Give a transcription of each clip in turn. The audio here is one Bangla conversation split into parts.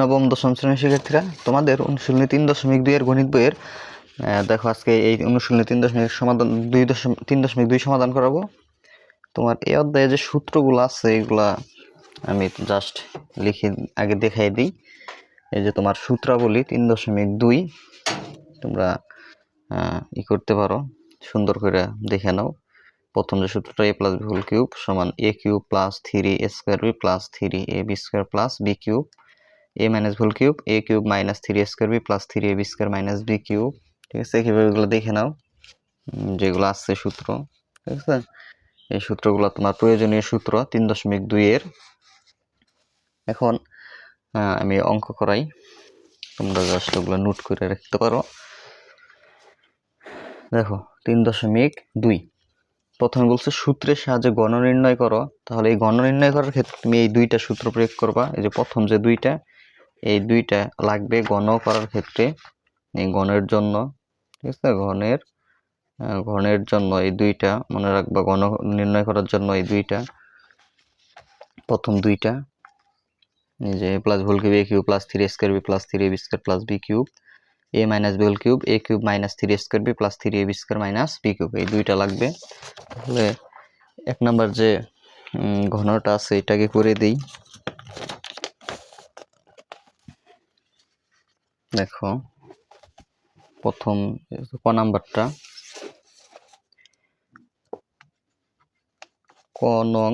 নবম, দশম শ্রেণির শিক্ষার্থীরা, তোমাদের অনুশীলনী তিন দশমিক দুইয়ের গণিত বইয়ের দেখো আজকে এই অনুশীলনী তিন দশমিক সমাধান, দুই দশম, তিন দশমিক দুই সমাধান করাবো। তোমার এই অধ্যায়ে যে সূত্রগুলো আছে, এগুলা আমি জাস্ট লিখে, আগে দেখাই দিই। এই যে তোমার সূত্রাবলী তিন দশমিক দুই, তোমরা ই করতে পারো, সুন্দর করে দেখে নাও। প্রথম যে সূত্রটা a plus b whole cube সমান a cube plus three a square b plus three a b square plus b cube a minus whole cube a cube minus three square b plus three a b square minus b cube ঠিক আছে? কীভাবে এগুলো দেখে নাও যেগুলো আসছে সূত্র, ঠিক আছে? এই সূত্রগুলো তোমার প্রয়োজনীয় সূত্র, তিন দশমিক দুইয়ের এখন আমি অঙ্ক করাই, তোমরা জাস্ট ওগুলো নোট করে রাখতে পারো। দেখো, তিন দশমিক দুই। প্রথমে বলছে সূত্রের সাহায্যে গণ নির্ণয় করো, তাহলে এই গণ নির্ণয় করার ক্ষেত্রে তুমি এই দুইটা সূত্র প্রয়োগ করবা, এই যে প্রথম যে দুইটা এই দুইটা লাগবে গণ করার ক্ষেত্রে এই গণের জন্য ঠিক আছে? আহ, গণের জন্য এই দুইটা মনে রাখবা গণ নির্ণয় করার জন্য এই দুইটা প্রথম দুইটা যে প্লাস ভুল cube a cube plus three square b plus three b square plus b cube a minus b cube a cube minus three square b plus three a b square minus b cube এই দুইটা লাগবে। তাহলে এক নাম্বার যে ঘনটা আছে এটাকে করে দিই। দেখো, প্রথম ক নাম্বারটা। ক নং,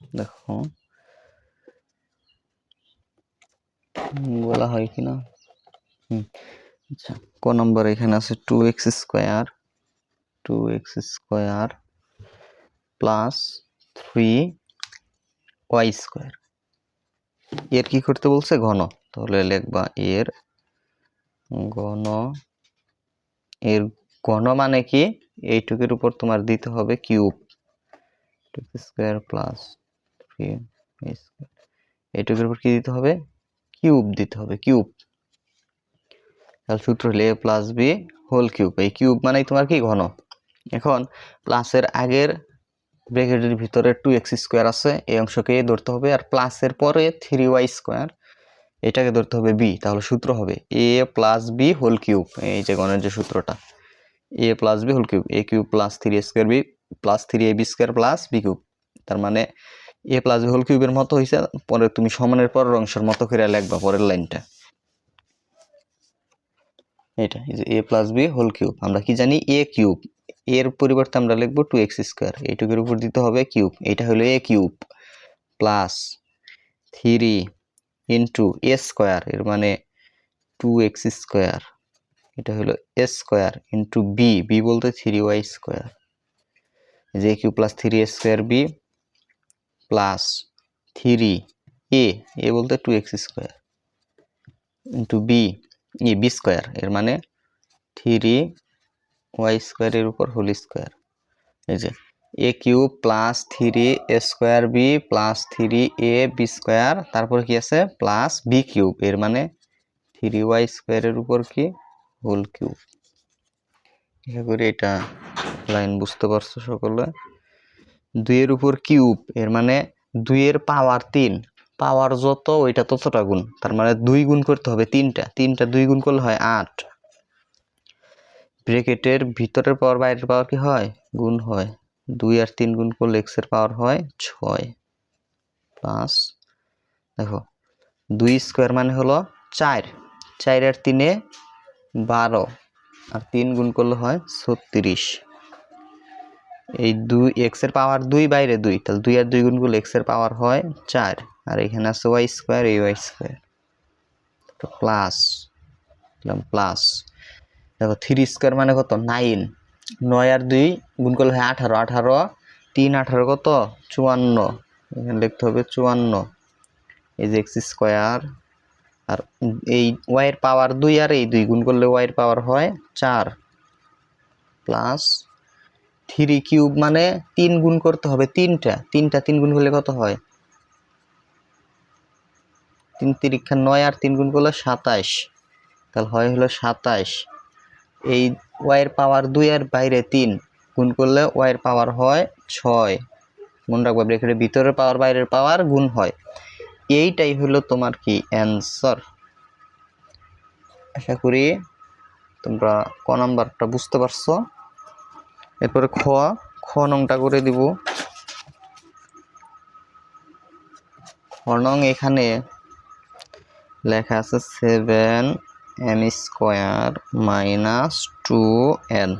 দেখো, বলা হয় কি না আচ্ছা ক নম্বর এখানে আছে two x square two x square plus three y square এর কি করতে বলছে? ঘন। তাহলে লিখবা এর ঘন। এর ঘন মানে কি? এইটুকের উপর তোমার দিতে হবে কিউব। স্কোয়ার প্লাস থ্রি এইটুকের উপর কি দিতে হবে? কিউব দিতে হবে, কিউব। তাহলে সূত্র হলে a plus b whole cube. এই কিউব মানেই তোমার কি? ঘন। এখন প্লাসের আগের ব্র্যাকেটের ভিতরে টু এক্স স্কোয়ার আছে, এই অংশকে ধরতে হবে, আর প্লাসের পরে থ্রি ওয়াই স্কোয়ার এটাকে ধরতে হবে বি তাহলে সূত্র হবে a plus b whole cube এই যে গণের যে সূত্রটা a plus b whole cube a cube plus three a square b plus three a b square plus b cube তার মানে এ প্লাস বি হোল কিউবের মতো হয়েছে পরে তুমি সমানের পরের অংশের মতো করে লিখবা পরের লাইনটা। এটা a plus b whole cube আমরা কি জানি এ কিউব এর পরিবর্তে আমরা লিখব টু এক্স স্কোয়ার এইটুকুর উপর দিতে হবে কিউব এটা হলো a cube plus three into a square এর মানে টু এক্স স্কোয়ার এটা হলো a square into b b বলতে থ্রি ওয়াই স্কোয়ার যে cube plus three a square b plus three a a বলতে two x square into b e b square এর মানে থ্রি ওয়াই স্কোয়ারের উপর হোল স্কোয়ার এই যে a cube plus three a square b plus three a b square তারপর কি আছে? প্লাস বি কিউব এর মানে থ্রি ওয়াই স্কোয়ারের উপর কি? হোল কিউব এটা করে এটা লাইন বুঝতে পারছ সকলে। দুইয়ের উপর কিউব এর মানে দুইয়ের পাওয়ার তিন। পাওয়ার যত, ওইটা ততটা গুণ। তার মানে দুই গুণ করতে হবে তিনটা। তিনটা দুই গুণ করলে হয় আট। ব্রেকেটের ভিতরের পাওয়ার বাইরের পাওয়ার কি হয়? গুণ হয়। দুই আর তিন গুণ করলে এক্সের পাওয়ার হয় ছয় প্লাস দেখো, দুই স্কোয়ার মানে হলো চার। চার আর তিনে বারো আর তিন গুণ করলে হয় ছত্রিশ। এই দুই এক্সের পাওয়ার দুই, বাইরে দুই। তাহলে দুই আর দুই গুণ করলে এক্সের পাওয়ার হয় চার। আর এখানে আছে ওয়াই স্কোয়ার এই ওয়াই স্কোয়ার প্লাস প্লাস দেখো থ্রি স্কোয়ার মানে কত? নাইন নয় আর দুই গুণ করলে হয় আঠারো। আঠারো, তিন, আঠারো কত? চুয়ান্ন। এখানে লিখতে হবে চুয়ান্ন। এই যে এক্স স্কোয়ার আর এই ওয়াইয়ের পাওয়ার দুই আর এই দুই গুণ করলে ওয়াইয়ের পাওয়ার হয় চার। প্লাস থ্রি কিউব মানে তিন গুণ করতে হবে তিনটা। তিনটা তিন গুণ করলে কত হয়? তিন তিরিক্ষা নয় আর তিন গুণ করলে সাতাইশ তাহলে হয় হলো সাতাইশ এই ওয়াইয়ের পাওয়ার দুই আর বাইরে তিন, গুণ করলে ওয়াইয়ের পাওয়ার হয় ছয়। মনে রাখবে ব্রেকেটের ভিতরের পাওয়ার বাইরের পাওয়ার গুণ হয়। এইটাই হলো তোমার কি অ্যান্সার আশা করি তোমরা ক নাম্বারটা বুঝতে পারছ। এরপরে খ খ নংটা করে দিব। খ নং এখানে লেখা আছে seven n square minus two n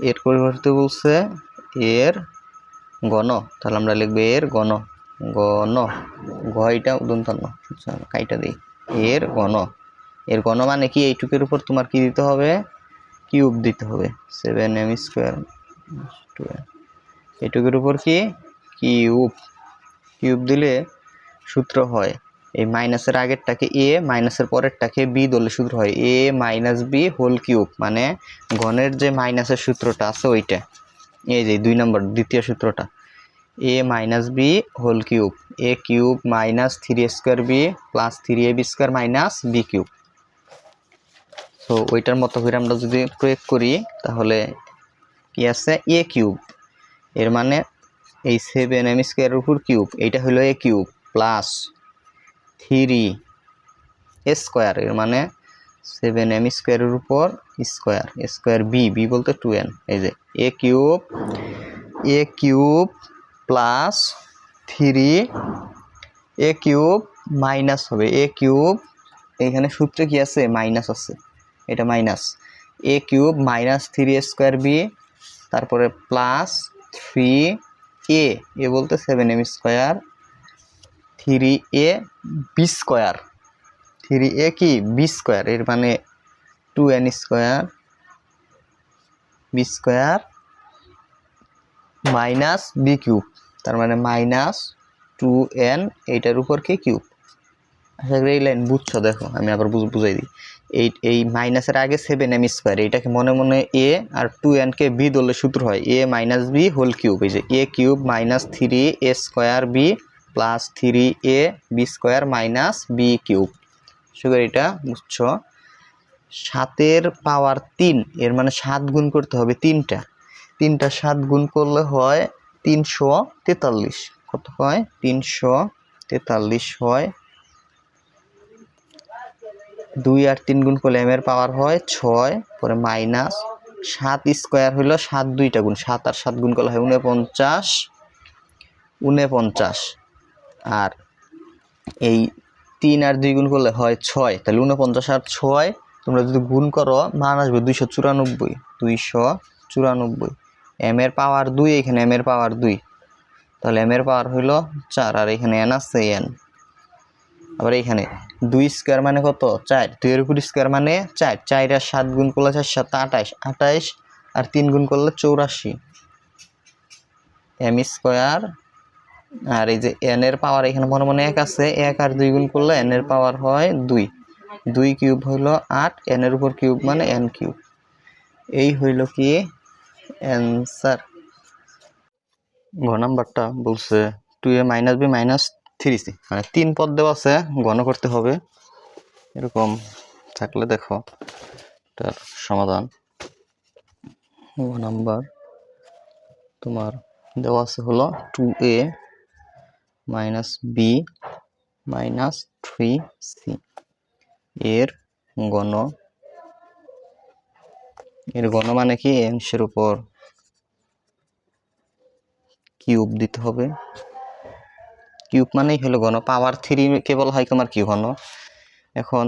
এর পরিবর্তে বলছে এর গণ তাহলে আমরা লিখব এর গণ গণ গয়টা উদন্তন্য কাইটা দিই। এর গণ এর গণ মানে কি? এইটুকের উপর তোমার কি দিতে হবে? কিউব দিতে হবে। সেভেন এম স্কোয়ার টু এইটুকের উপর কি? কিউব। কিউব দিলে সূত্র হয়। এই মাইনাসের আগেরটাকে এ, মাইনাসের পরেরটাকে বি ধরলে সূত্র হয় a minus b whole cube মানে ঘনের যে মাইনাসের সূত্রটা আছে ওইটা। এই যে দুই নম্বর, দ্বিতীয় সূত্রটা। A minus b whole cube, a cube minus three square b plus three a b square minus b cube. তো ওইটার মতো করে আমরা যদি প্রয়োগ করি, তাহলে কি আছে? A cube. এর মানে এই সেভেন এম স্কোয়ারের উপর কিউব, এইটা হলো a cube, plus three square, এর মানে সেভেন এম স্কোয়ারের উপর স্কোয়ার স্কোয়ার বি বি বলতে টু এন এই যে a cube a cube plus three a cube minus হবে এ কিউব এখানে সূত্রে কি আছে? মাইনাস আছে, এটা minus a cube minus three square b তারপরে প্লাস থ্রি এ এ বলতে seven m square three a b square. Three a কি? B square. এর মানে two n square b square minus b cube. তার মানে মাইনাস টু এন এইটার উপর কি কিউব? আশা করি এই লাইন বুঝছ, দেখো, আমি আবার বুঝ- বুঝাই দিই। এই এই মাইনাসের আগে সেভেন এম স্কোয়ার এইটাকে মনে মনে এ আর টু এনকে বি ধরলে সূত্র হয়। A minus b whole cube এই যে a cube minus three a square b plus three a b square minus b cube sugar এটা, বুঝছ? সাতের পাওয়ার তিন, এর মানে সাত গুণ করতে হবে তিনটা। তিনটা সাত গুণ করলে হয় তিনশো তেতাল্লিশ। কত হয়? তিনশো তেতাল্লিশ হয়। দুই আর তিন গুণ করলে এম এর পাওয়ার হয় ছয়, পরে মাইনাস সাত স্কোয়ার হইল সাত দুইটা গুণ। সাত আর সাত গুণ করলে হয় উনপঞ্চাশ উনপঞ্চাশ। আর এই তিন আর দুই গুণ করলে হয় ছয়, তাহলে উনপঞ্চাশ আর ছয়, তোমরা যদি গুণ করো, মান আসবে দুইশো চুরানব্বই দুইশো চুরানব্বই। এম এর পাওয়ার দুই, এখানে এম এর পাওয়ার দুই। তাহলে এম এর পাওয়ার হইল চার, আর এখানে এন আছে এন আবার এখানে দুই স্কোয়ার মানে কত? চার। দুইয়ের উপর স্কোয়ার মানে চার। চার আর সাত গুণ করলে চার, সাত আঠাইশ আঠাইশ আর তিন গুণ করলে চৌরাশি। এম স্কোয়ার আর এই যে এন এর পাওয়ার এখানে মনে মনে এক আছে, এক আর দুই গুণ করলে এন এর পাওয়ার হয় দুই। দুই কিউব হইল আট এন এর উপর কিউব মানে এন কিউব এই হইল কি অ্যান্সার ঘ নাম্বারটা বলছে two a minus b minus three c মানে তিন পদ দেওয়া আছে গণ করতে হবে। এরকম থাকলে দেখো এটার সমাধান। ঘ নাম্বার তোমার দেওয়া আছে হলো two a minus b minus three c এর গণ এর গণ মানে কি? অংশের উপর কিউব দিতে হবে। কিউব মানেই হলো ঘন। পাওয়ার থ্রি কেবল হয় তোমার কি ঘন? এখন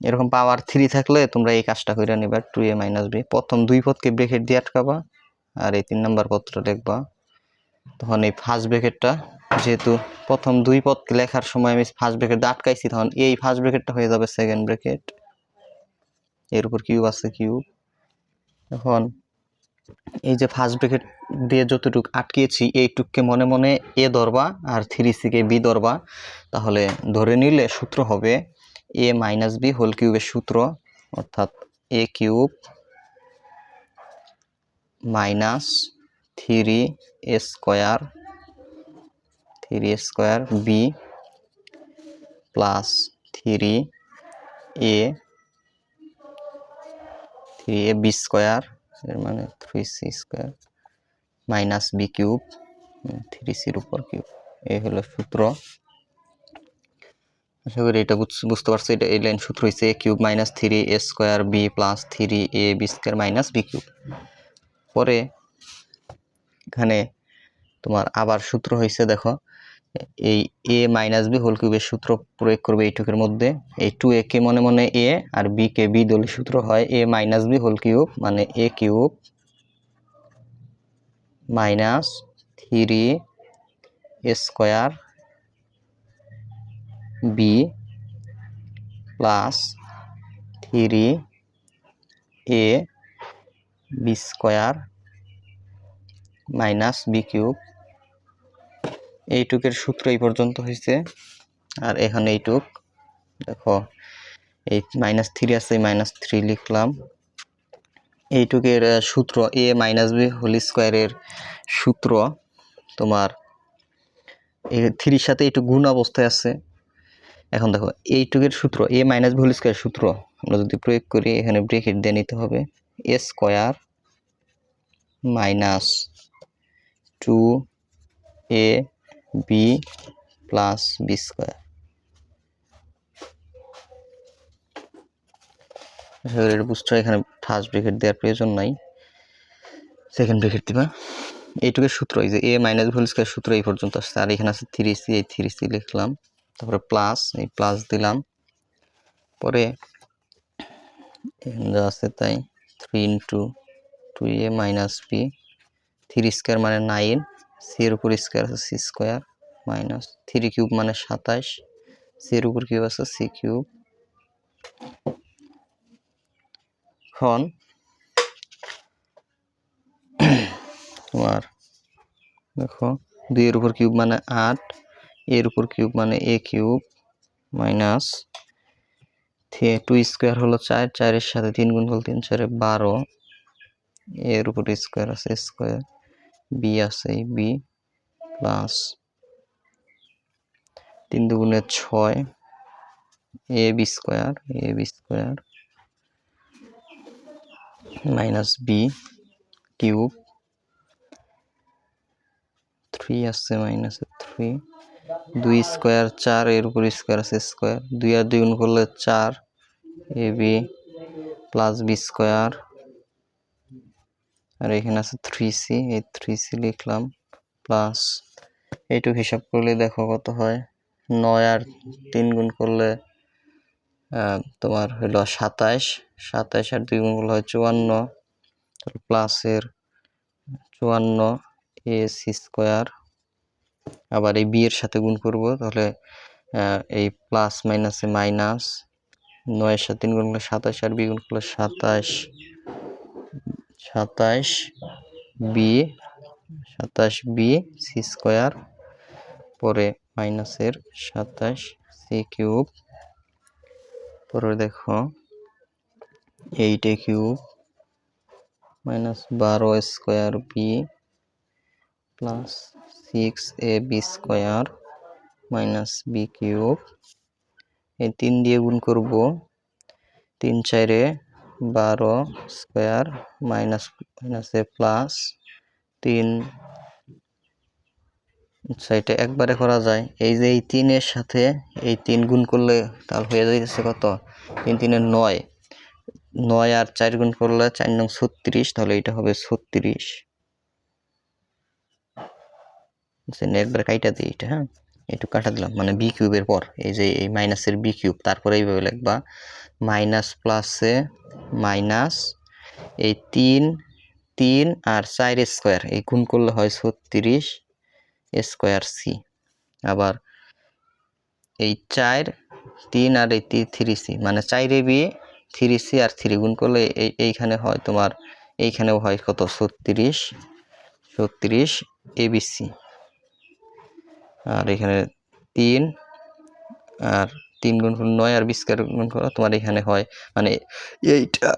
এরকম পাওয়ার থ্রি থাকলে তোমরা এই কাজটা করে নিবা টু এ মাইনাস বি প্রথম দুই পদকে ব্রেকেট দিয়ে আটকাবা আর এই তিন নাম্বার পদটা লিখবা। তখন এই ফার্স্ট ব্রেকেটটা যেহেতু প্রথম দুই পদকে লেখার সময় আমি ফার্স্ট ব্রেকেট আটকাইছি, তখন এই ফার্স্ট ব্রেকেটটা হয়ে যাবে সেকেন্ড ব্রেকেট এর উপর কিউব আছে কিউব এখন এই যে ফার্স্ট ব্রেকেট দিয়ে যতটুক আটকিয়েছি, এইটুককে মনে মনে এ ধরবা আর থ্রি সিকে বি ধরবা। তাহলে ধরে নিলে সূত্র হবে এ মাইনাস বি হোল কিউবের সূত্র, অর্থাৎ a cube minus three a square three square b plus three a three a b square এর মানে three c square minus b cube three সির উপর কিউব এই হলো সূত্র। আশা করি এটা বুঝ- বুঝতে পারছ, এটা এই লাইন সূত্র হয়েছে a cube minus three a square b plus three a b square minus b cube পরে এখানে তোমার আবার সূত্র হয়েছে দেখো এই এ মাইনাস বি হোল কিউবের সূত্র প্রয়োগ করবে এইটুকের মধ্যে। এই টু এ কে মনে মনে এ আর বি কে বি দলি সূত্র হয় a minus b whole cube মানে a cube minus three square b plus three a b square minus b cube এইটুকের সূত্র এই পর্যন্ত হয়েছে। আর এখানে এইটুক। দেখো, এই মাইনাস থ্রি আছে মাইনাস থ্রি লিখলাম। এইটুকের সূত্র এ মাইনাস বি হোল স্কোয়ারের সূত্র। তোমার এই থ্রির সাথে একটু গুণ অবস্থায় আছে। এখন দেখো, এইটুকের সূত্র a minus b whole square সূত্র, আমরা যদি প্রয়োগ করি, এখানে ব্রেকেট দিয়ে নিতে হবে। A square minus two a b plus b square এটা বুঝছ, এখানে ফার্স্ট ব্রেকেট দেওয়ার প্রয়োজন নাই। সেকেন্ড ব্রেকেট দিবা। এইটুকের সূত্র, এই যে এ মাইনাস ভুল স্কোয়ার সূত্র এই পর্যন্ত আসছে। আর এখানে আছে থ্রি সি এই থ্রি সি লিখলাম। তারপরে প্লাস এই প্লাস দিলাম। পরে যা আছে তাই three into two a minus b three square মানে নাইন সি এর উপর স্কোয়ার আছে c square minus three cube মানে সাতাশ। সি এর উপর কিউব আছে সি কিউব এখন তোমার দেখো দুইয়ের উপর কিউব মানে আট এর উপর কিউব মানে a cube minus two square হলো চার, চারের সাথে তিন গুণ হলো তিন, চারে বারো। এর উপর স্কোয়ার আছে স্কোয়ার বি আছে বি প্লাস তিন দুগুণে ছয় a b square a b square minus b cube three আছে মাইনাসে থ্রি দুই স্কোয়ার চার, এর উপর স্কোয়ার আছে স্কোয়ার দুই আর দুই গুণ করলে চার a b plus b square আর এখানে আছে থ্রি সি এই থ্রি সি লিখলাম প্লাস এইটুকু হিসাব করলে দেখো কত হয়? নয় আর তিন গুণ করলে তোমার হলো সাতাইশ। সাতাইশ আর দুই গুণ করলে হয় চুয়ান্ন। প্লাসের চুয়ান্ন এ সি স্কোয়ার আবার এই বিয়ের সাথে গুণ করব, তাহলে এই প্লাস মাইনাসে মাইনাস নয়ের সাথে তিন গুণ করলে সাতাশ আর বি গুণ করলে সাতাশ সাতাশ বি সাতাশ বি সি স্কোয়ার পরে মাইনাসের সাতাশ সি কিউব পরে দেখো এইট এ কিউব মাইনাস বারো square b plus six a b square minus b cube এই তিন দিয়ে গুণ করব তিন চারে বারো স্কোয়ার মাইনাস, মাইনাসে প্লাস তিন। আচ্ছা এটা একবারে করা যায়। এই যে এই তিনের সাথে এই তিন গুণ করলে তাহলে হয়ে যাইতেছে কত? তিন তিনের নয়। নয় আর চার গুণ করলে চার নং ছত্রিশ, তাহলে এটা হবে ছত্রিশ। একবার কাইটা দিই এটা হ্যাঁ? একটু কাটা দিলাম। মানে বি কিউবের পর, এই যে এই মাইনাসের বি কিউব তারপরে এইভাবে লিখবা। মাইনাস প্লাসে মাইনাস এই তিন তিন আর চার স্কোয়ার এই গুণ করলে হয় ছত্রিশ স্কোয়ার সি আবার এই চার, তিন আর এই থ্রি সি মানে চাইরে বি থ্রি সি আর থ্রি গুণ করলে এই এইখানে হয় তোমার, এইখানেও হয় কত? ছত্রিশ ছত্রিশ এবিসি আর এখানে তিন, আর তিন গুণ করলে নয়, আর বিশ গুণ করো, তোমার এখানে হয় মানে এইটা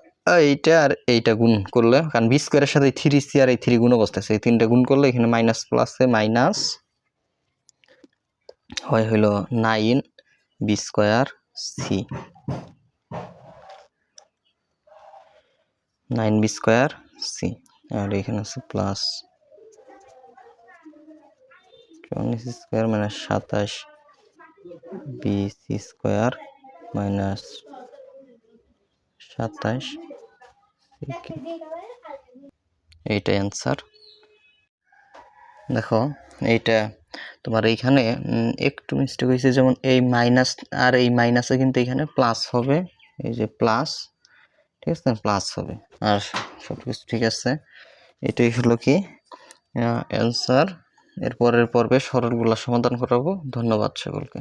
এইটা আর এইটা গুণ করলে, কারণ বি স্কোয়ারের সাথে থ্রি সি আর এই থ্রি গুণ অবস্থা এই তিনটা গুণ করলে এখানে মাইনাস প্লাসে মাইনাস হয় হইল nine b square c nine b square c আর এখানে আছে প্লাস চল্লিশ স্কোয়ার মানে সাতাশ সি স্কোয়ার মাইনাস সাতাশ এইটা অ্যান্সার দেখো, এইটা তোমার এইখানে একটু মিস্টেক হয়েছে, যেমন এই মাইনাস আর এই মাইনাসে কিন্তু এখানে প্লাস হবে। এই যে প্লাস ঠিক আছে? প্লাস হবে। আর সব কিছু ঠিক আছে। এটাই হলো কি অ্যান্সার এর পরের পর্বে সরলগুলা সমাধান করাবো। ধন্যবাদ সকলকে।